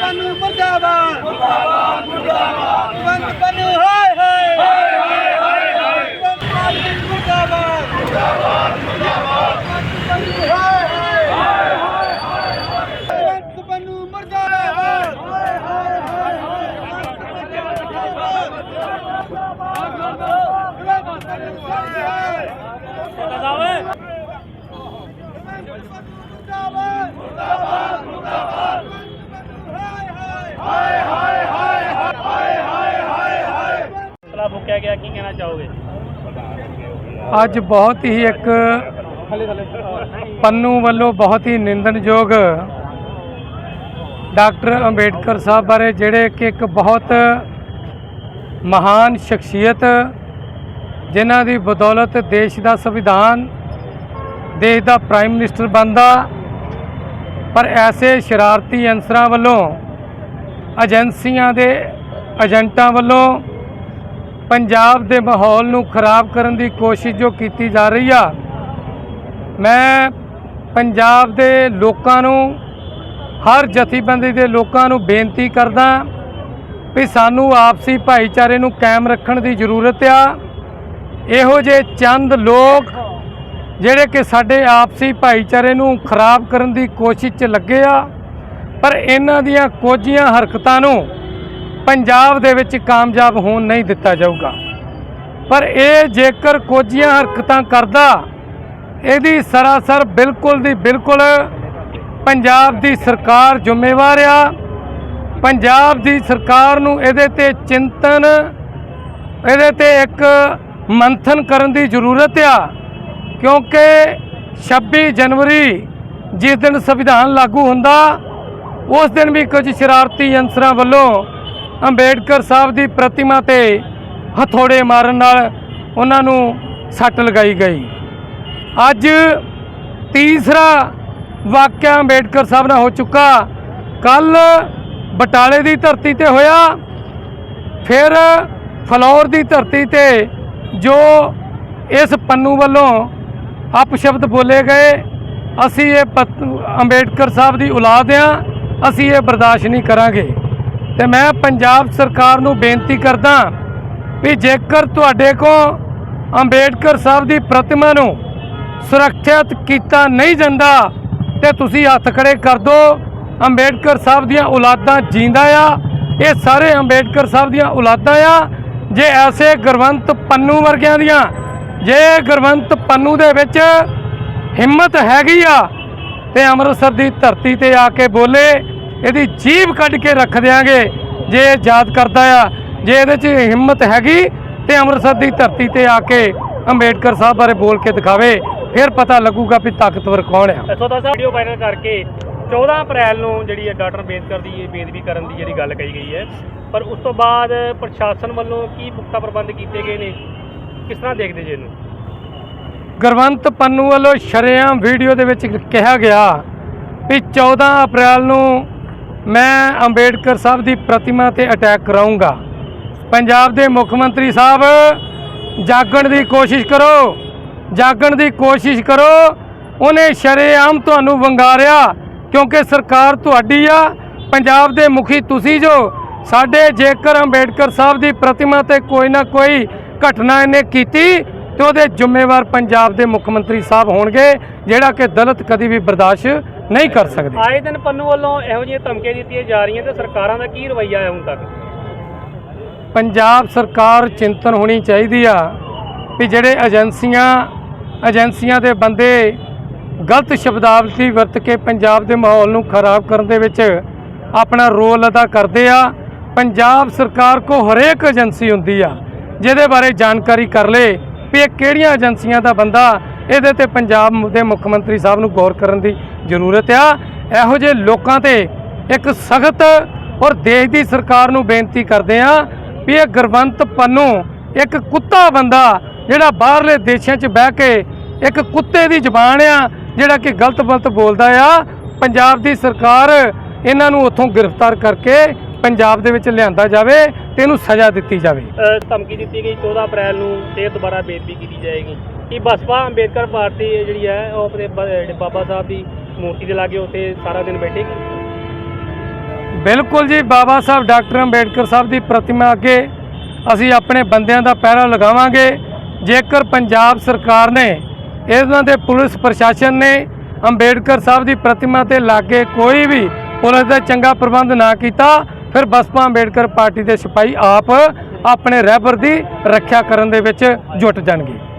ਬੰਨੂ ਮੁਰਦਾਬਾਦ ਮੁਰਦਾਬਾਦ। ਮੁਰਦਾਬਾਦ ਬੰਦ ਬੰਨੂ, ਹਾਏ ਹਾਏ। ਹਾਏ ਹਾਏ ਹਾਏ ਹਾਏ ਬੰਦ ਬੰਨੂ, ਮੁਰਦਾਬਾਦ। ਮੁਰਦਾਬਾਦ ਮੁਰਦਾਬਾਦ ਬੰਦ ਬੰਨੂ ਹਾਏ ਹਾਏ ਹਾਏ ਹਾਏ ਹਾਏ ਬੰਦ ਬੰਨੂ ਮੁਰਦਾਬਾਦ ਹਾਏ ਹਾਏ ਹਾਏ ਹਾਏ ਮੁਰਦਾਬਾਦ ਮੁਰਦਾਬਾਦ ਮੁਰਦਾਬਾਦ। ਤਲਾ ਫੁੱਕਿਆ ਗਿਆ ਕੀ ਕਹਿਣਾ ਚਾਹੋਗੇ? ਅੱਜ ਬਹੁਤ ਹੀ ਇੱਕ ਪੰਨੂ ਵੱਲੋਂ ਬਹੁਤ ਹੀ ਨਿੰਦਣਯੋਗ ਡਾਕਟਰ ਅੰਬੇਡਕਰ ਸਾਹਿਬ ਬਾਰੇ, ਜਿਹੜੇ ਕਿ ਇੱਕ ਬਹੁਤ ਮਹਾਨ ਸ਼ਖਸੀਅਤ, ਜਿਨ੍ਹਾਂ ਦੀ ਬਦੌਲਤ ਦੇਸ਼ ਦਾ ਸੰਵਿਧਾਨ, ਦੇਸ਼ ਦਾ ਪ੍ਰਾਈਮ ਮਿਨਿਸਟਰ ਬਣਦਾ। ਪਰ ਐਸੇ ਸ਼ਰਾਰਤੀ ਅੰਸਰਾਂ ਵੱਲੋਂ, ਏਜੰਸੀਆਂ ਦੇ ਏਜੰਟਾਂ ਵੱਲੋਂ ਪੰਜਾਬ ਦੇ ਮਾਹੌਲ ਨੂੰ ਖਰਾਬ ਕਰਨ ਦੀ ਕੋਸ਼ਿਸ਼ ਜੋ ਕੀਤੀ ਜਾ ਰਹੀ ਆ, ਮੈਂ ਪੰਜਾਬ ਦੇ ਲੋਕਾਂ ਨੂੰ, ਹਰ ਜਥੇਬੰਦੀ ਦੇ ਲੋਕਾਂ ਨੂੰ ਬੇਨਤੀ ਕਰਦਾ ਵੀ ਸਾਨੂੰ ਆਪਸੀ ਭਾਈਚਾਰੇ ਨੂੰ ਕਾਇਮ ਰੱਖਣ ਦੀ ਜ਼ਰੂਰਤ ਆ। ਇਹੋ ਜਿਹੇ ਚੰਦ ਲੋਕ ਜਿਹੜੇ ਕਿ ਸਾਡੇ ਆਪਸੀ ਭਾਈਚਾਰੇ ਨੂੰ ਖਰਾਬ ਕਰਨ ਦੀ ਕੋਸ਼ਿਸ਼ 'ਚ ਲੱਗੇ ਆ, ਪਰ ਇਹਨਾਂ ਦੀਆਂ ਕੋਝੀਆਂ ਹਰਕਤਾਂ ਨੂੰ ਪੰਜਾਬ ਦੇ ਵਿੱਚ ਕਾਮਯਾਬ ਹੋਣ ਨਹੀਂ ਦਿੱਤਾ ਜਾਊਗਾ। ਪਰ ਇਹ ਜੇਕਰ ਕੋਝੀਆਂ ਹਰਕਤਾਂ ਕਰਦਾ, ਇਹਦੀ ਸਰਾਸਰ ਬਿਲਕੁਲ ਦੀ ਬਿਲਕੁਲ ਪੰਜਾਬ ਦੀ ਸਰਕਾਰ ਜ਼ਿੰਮੇਵਾਰ ਆ। ਪੰਜਾਬ ਦੀ ਸਰਕਾਰ ਨੂੰ ਇਹਦੇ ਤੇ ਚਿੰਤਨ, ਇਹਦੇ ਤੇ ਇੱਕ ਮੰਥਨ ਕਰਨ ਦੀ ਜ਼ਰੂਰਤ ਆ, ਕਿਉਂਕਿ 26 ਜਨਵਰੀ ਜਿਸ ਦਿਨ ਸੰਵਿਧਾਨ ਲਾਗੂ ਹੁੰਦਾ, ਉਸ ਦਿਨ ਵੀ ਕੁਝ ਸ਼ਰਾਰਤੀ ਅੰਸਰਾਂ ਵੱਲੋਂ ਅੰਬੇਡਕਰ ਸਾਹਿਬ ਦੀ ਪ੍ਰਤਿਮਾ ਤੇ ਹਥੋੜੇ ਮਾਰਨ ਨਾਲ ਉਹਨਾਂ ਨੂੰ ਸੱਟ ਲਗਾਈ ਗਈ। ਅੱਜ ਤੀਸਰਾ ਵਾਕਿਆ ਅੰਬੇਡਕਰ ਸਾਹਿਬ ਨਾਲ ਹੋ ਚੁੱਕਾ। ਕੱਲ ਬਟਾਲੇ ਦੀ ਧਰਤੀ ਤੇ ਹੋਇਆ, ਫਿਰ ਫਲੌਰ ਦੀ ਧਰਤੀ ਤੇ ਜੋ ਇਸ ਪੰਨੂ ਵੱਲੋਂ ਅਪਸ਼ਬਦ ਬੋਲੇ ਗਏ, ਅਸੀਂ ਇਹ ਪਤ- ਅੰਬੇਡਕਰ ਸਾਹਿਬ ਦੀ ਔਲਾਦ ਆ ਅਸੀਂ ਇਹ ਬਰਦਾਸ਼ਤ ਨਹੀਂ ਕਰਾਂਗੇ। ਤੇ ਮੈਂ ਪੰਜਾਬ ਸਰਕਾਰ ਨੂੰ ਬੇਨਤੀ ਕਰਦਾ ਵੀ ਜੇਕਰ ਤੁਹਾਡੇ ਕੋ ਅੰਬੇਡਕਰ ਸਾਹਿਬ ਦੀ ਪ੍ਰਤਿਮਾ ਨੂੰ ਸੁਰੱਖਿਅਤ ਕੀਤਾ ਨਹੀਂ ਜਾਂਦਾ, ਤੇ ਤੁਸੀਂ ਹੱਥ ਖੜੇ ਕਰ ਦਿਓ ਅੰਬੇਡਕਰ ਸਾਹਿਬ ਦੀਆਂ ਔਲਾਦਾਂ ਜਿੰਦਾ ਆ। ਇਹ ਸਾਰੇ ਅੰਬੇਡਕਰ ਸਾਹਿਬ ਦੀਆਂ ਔਲਾਦਾਂ ਆ। ਜੇ ਐਸੇ ਗੁਰਵੰਤ ਪੰਨੂ ਵਰਗਿਆਂ ਦੀਆਂ, ਜੇ ਗੁਰਵੰਤ ਪੰਨੂ ਦੇ ਵਿੱਚ ਹਿੰਮਤ ਹੈਗੀ ਆ, ਤੇ ਅੰਮ੍ਰਿਤਸਰ ਦੀ ਧਰਤੀ ਤੇ ਆ ਕੇ ਬੋਲੇ। ਇਹਦੀ ਜੀਭ ਕੱਢ ਕੇ ਰੱਖ ਦਿਆਂਗੇ। ਜੇ ਯਾਦ ਕਰਦਾ ਆ ਜੇ ਇਹਦੇ 'ਚ ਹਿੰਮਤ ਹੈਗੀ ਤੇ ਅੰਮ੍ਰਿਤਸਰ ਦੀ ਧਰਤੀ ਤੇ ਆ ਕੇ ਅੰਬੇਡਕਰ ਸਾਹਿਬ ਬਾਰੇ ਬੋਲ ਕੇ ਦਿਖਾਵੇ ਫਿਰ ਪਤਾ ਲੱਗੂਗਾ ਵੀ ਤਾਕਤਵਰ ਕੌਣ ਆ। ਸੋਦਾ ਸਾਹਿਬ ਵੀਡੀਓ ਵਾਇਰਲ ਕਰਕੇ 14 ਅਪ੍ਰੈਲ ਨੂੰ ਜਿਹੜੀ ਹੈ ਡਾਕਟਰ ਅੰਬੇਦਕਰ ਦੀ ਬੇਦਬੀ ਕਰਨ ਦੀ ਜਿਹੜੀ ਗੱਲ ਕਹੀ ਗਈ ਹੈ। ਪਰ ਉਸ ਤੋਂ ਬਾਅਦ ਪ੍ਰਸ਼ਾਸਨ ਵੱਲੋਂ ਕੀ ਪੁਖਤਾ ਪ੍ਰਬੰਧ ਕੀਤੇ ਗਏ ਨੇ? ਕਿਸ ਤਰ੍ਹਾਂ ਦੇਖਦੇ ਜੀ ਇਹਨੂੰ? ਗੁਰਵੰਤ ਪੰਨੂ ਵੱਲੋਂ ਸ਼ਰੇਆਮ ਵੀਡੀਓ ਦੇ ਵਿੱਚ ਕਿਹਾ ਗਿਆ ਵੀ 14 ਅਪ੍ਰੈਲ ਨੂੰ ਮੈਂ ਅੰਬੇਡਕਰ ਸਾਹਿਬ ਦੀ ਪ੍ਰਤਿਮਾ ਤੇ ਅਟੈਕ ਕਰਾਉਂਗਾ ਪੰਜਾਬ ਦੇ ਮੁੱਖ ਮੰਤਰੀ ਸਾਹਿਬ, ਜਾਗਣ ਦੀ ਕੋਸ਼ਿਸ਼ ਕਰੋ। ਜਾਗਣ ਦੀ ਕੋਸ਼ਿਸ਼ ਕਰੋ। ਉਹਨੇ ਸ਼ਰੇਆਮ ਤੁਹਾਨੂੰ ਵੰਗਾਰਿਆ, ਕਿਉਂਕਿ ਸਰਕਾਰ ਤੁਹਾਡੀ ਆ। ਪੰਜਾਬ ਦੇ ਮੁਖੀ ਤੁਸੀਂ ਜੋ। ਸਾਡੇ ਜੇਕਰ ਅੰਬੇਡਕਰ ਸਾਹਿਬ ਦੀ ਪ੍ਰਤਿਮਾ ਤੇ ਕੋਈ ਨਾ ਕੋਈ ਘਟਨਾ ਇਹਨੇ ਕੀਤੀ, ਤੇ ਉਹਦੇ ਜ਼ਿੰਮੇਵਾਰ ਪੰਜਾਬ ਦੇ ਮੁੱਖ ਮੰਤਰੀ ਸਾਹਿਬ ਹੋਣਗੇ, ਜਿਹੜਾ ਕਿ ਦਲਿਤ ਕਦੀ ਵੀ ਬਰਦਾਸ਼ਤ ਨਹੀਂ ਕਰ ਸਕਦੇ। ਆਏ ਦਿਨ ਪੰਨੂ ਵੱਲੋਂ ਇਹੋ ਜਿਹੀਆਂ ਧਮਕੀਆਂ ਦਿੱਤੀਆਂ ਜਾ ਰਹੀਆਂ ਤੇ ਸਰਕਾਰਾਂ ਦਾ ਕੀ ਰਵੱਈਆ ਹੈ ਹੁਣ ਤੱਕ? ਪੰਜਾਬ ਸਰਕਾਰ ਚਿੰਤਨ ਹੋਣੀ ਚਾਹੀਦੀ ਆ ਵੀ ਜਿਹੜੇ ਏਜੰਸੀਆਂ ਏਜੰਸੀਆਂ ਦੇ ਬੰਦੇ ਗਲਤ ਸ਼ਬਦਾਵਲੀ ਵਰਤ ਕੇ ਪੰਜਾਬ ਦੇ ਮਾਹੌਲ ਨੂੰ ਖਰਾਬ ਕਰਨ ਦੇ ਵਿੱਚ ਆਪਣਾ ਰੋਲ ਅਦਾ ਕਰਦੇ ਆ ਪੰਜਾਬ ਸਰਕਾਰ ਕੋ ਹਰੇਕ ਏਜੰਸੀ ਹੁੰਦੀ ਆ ਜਿਹਦੇ ਬਾਰੇ ਜਾਣਕਾਰੀ ਕਰ ਲੇ ਵੀ ਇਹ ਕਿਹੜੀਆਂ ਏਜੰਸੀਆਂ ਦਾ ਬੰਦਾ ਇਹਦੇ ਤੇ ਪੰਜਾਬ ਦੇ ਮੁੱਖ ਮੰਤਰੀ ਸਾਹਿਬ ਨੂੰ ਗੌਰ ਕਰਨ ਦੀ ਜ਼ਰੂਰਤ ਆ। ਇਹੋ ਜਿਹੇ ਲੋਕਾਂ ਤੇ ਇੱਕ ਸਖਤ ਔਰ ਦੇਸ਼ ਦੀ ਸਰਕਾਰ ਨੂੰ ਬੇਨਤੀ ਕਰਦੇ ਆ ਵੀ ਇਹ ਗੁਰਵੰਤ ਪੰਨੂ ਇੱਕ ਕੁੱਤਾ ਬੰਦਾ ਜਿਹੜਾ ਬਾਹਰਲੇ ਦੇਸ਼ਾਂ 'ਚ ਬਹਿ ਕੇ ਇੱਕ ਕੁੱਤੇ ਦੀ ਜ਼ੁਬਾਨ ਆ, ਜਿਹੜਾ ਕਿ ਗਲਤ ਬਲਤ ਬੋਲਦਾ ਆ। ਪੰਜਾਬ ਦੀ ਸਰਕਾਰ ਇਹਨਾਂ ਨੂੰ ਉੱਥੋਂ ਗ੍ਰਿਫਤਾਰ ਕਰਕੇ ਪੰਜਾਬ ਦੇ ਵਿੱਚ ਲਿਆਂਦਾ ਜਾਵੇ ਤੇ ਇਹਨੂੰ ਸਜ਼ਾ ਦਿੱਤੀ ਜਾਵੇ। ਧਮਕੀ ਦਿੱਤੀ ਗਈ। 14 ਅਪ੍ਰੈਲ ਨੂੰ ਤੇ ਦੁਬਾਰਾ ਬੇਨਤੀ ਕੀਤੀ ਜਾਏਗੀ। ਕਿ ਬਸਪਾ ਅੰਬੇਦਕਰ ਪਾਰਟੀ ਜਿਹੜੀ ਹੈ, ਉਹ ਆਪਣੇ ਬ- ਜਿਹੜੇ ਬਾਬਾ ਸਾਹਿਬ ਦੀ ਮੂਰਤੀ ਦੇ ਲਾਗੇ ਉੱਥੇ ਸਾਰਾ ਦਿਨ ਬੈਠੇਗੀ ਬਿਲਕੁਲ ਜੀ, ਬਾਬਾ ਸਾਹਿਬ, ਡਾਕਟਰ ਅੰਬੇਡਕਰ ਸਾਹਿਬ ਦੀ ਪ੍ਰਤਿਮਾ ਅੱਗੇ ਅਸੀਂ ਆਪਣੇ ਬੰਦਿਆਂ ਦਾ ਪਹਿਰਾ ਲਗਾਵਾਂਗੇ। ਜੇਕਰ ਪੰਜਾਬ ਸਰਕਾਰ ਨੇ ਇਹਨਾਂ ਦੇ ਪੁਲਿਸ ਪ੍ਰਸ਼ਾਸਨ ਨੇ ਅੰਬੇਡਕਰ ਸਾਹਿਬ ਦੀ ਪ੍ਰਤਿਮਾ ਤੇ ਲਾਗੇ ਕੋਈ ਵੀ ਪੁਲਿਸ ਦਾ ਚੰਗਾ ਪ੍ਰਬੰਧ ਨਾ ਕੀਤਾ, ਫਿਰ ਬਸਪਾ ਅੰਬੇਡਕਰ ਪਾਰਟੀ ਦੇ ਸਿਪਾਹੀ ਆਪ ਆਪਣੇ ਰਹਿਬਰ ਦੀ ਰੱਖਿਆ ਕਰਨ ਦੇ ਵਿੱਚ ਜੁਟ ਜਾਣਗੇ।